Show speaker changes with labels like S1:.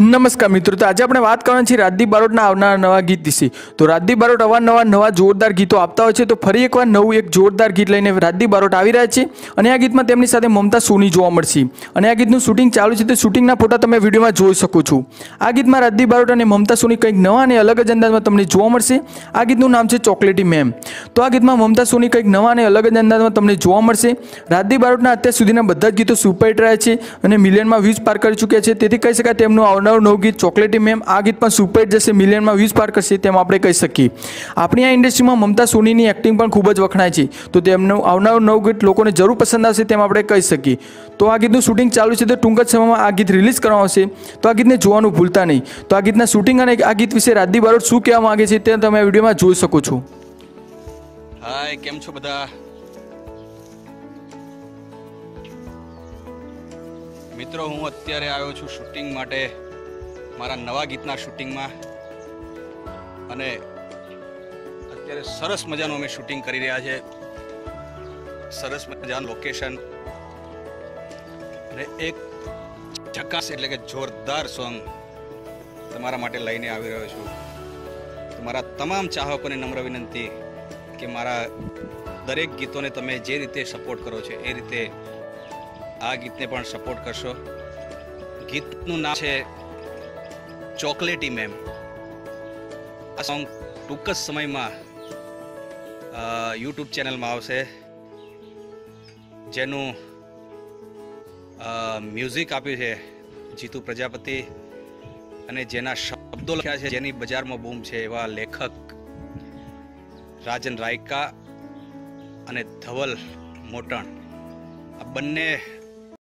S1: નમસ્કાર મિત્રો, તો આજે આપણે વાત કરવાની છે રાજદીપ બારોટના આવનારા નવા ગીત વિશે. તો રાજદીપ બારોટ અવારનવાર નવા જોરદાર ગીતો આપતા હોય છે, તો ફરી એકવાર નવું એક જોરદાર ગીત લઈને રાજદીપ બારોટ આવી રહ્યા છે અને આ ગીતમાં તેમની સાથે મમતા સોની જોવા મળશે. અને આ ગીતનું શૂટિંગ ચાલુ છે, તે શૂટિંગના ફોટા તમે વિડીયોમાં જોઈ શકો છો. આ ગીતમાં રાજદીપ બારોટ અને મમતા સોની કંઈક નવા અને અલગ જ અંદાજમાં તમને જોવા મળશે. આ ગીતનું નામ છે ચોકલેટી મેમ. તો આ ગીતમાં મમતા સોની કંઈક નવા અને અલગ જ અંદાજમાં તમને જોવા મળશે. રાજદીપ બારોટના અત્યાર સુધીના બધા જ ગીતો સુપરહિટ રહ્યા છે અને મિલિયનમાં વ્યૂઝ પાર કરી ચૂક્યા છે. તેથી કહી શકાય તેમનું આવનારું નવું ગીત ચોકલેટી મેમ, આ ગીત પણ સુપરહિટ જશે, મિલિયનમાં વ્યૂઝ પાર કરશે તેમ આપણે કહી શકીએ. આપણી આ ઇન્ડસ્ટ્રીમાં મમતા સોનીની એક્ટિંગ પણ ખૂબ જ વખણાય છે. તો તેમનું આવનારું નવ ગીત લોકોને જરૂર પસંદ આવશે તેમ આપણે કહી શકીએ. તો આ ગીતનું શૂટિંગ ચાલુ છે, તો ટૂંક જ સમયમાં આ ગીત રિલીઝ કરવામાં આવશે. તો આ ગીતને જોવાનું ભૂલતા નહીં. તો આ ગીતના શૂટિંગ અને આ ગીત વિશે રાજદીપ બારોટ શું કહેવા માંગે છે તે તમે વિડીયોમાં જોઈ શકો છો.
S2: હાય કેમ છો બધા? મિત્રો, હું અત્યારે આવ્યો છું શૂટિંગ માટે. મારા નવા ગીતના શૂટિંગમાં. અને અત્યારે સરસ મજાનું અમે શૂટિંગ કરી રહ્યા છે. સરસ મજાનું લોકેશન અને એક ઝકાસ એટલે કે જોરદાર સોંગ તમારા માટે લઈને આવી રહ્યો છું. મારા તમામ ચાહકોને નમ્ર વિનંતી કે મારા દરેક ગીતોને તમે જે રીતે સપોર્ટ કરો છો, એ રીતે આ ગીતને પણ સપોર્ટ કરશો. ગીતનું નામ છે ચોકલેટી મેમ. આ સોંગ ટૂંક જ સમયમાં યુટ્યુબ ચેનલમાં આવશે. જેનું મ્યુઝિક આપ્યું છે જીતુ પ્રજાપતિ અને જેના શબ્દો લખ્યા છે જેની બજારમાં બૂમ છે એવા લેખક રાજન રાયકા અને ધવલ મોટણ. આ બંને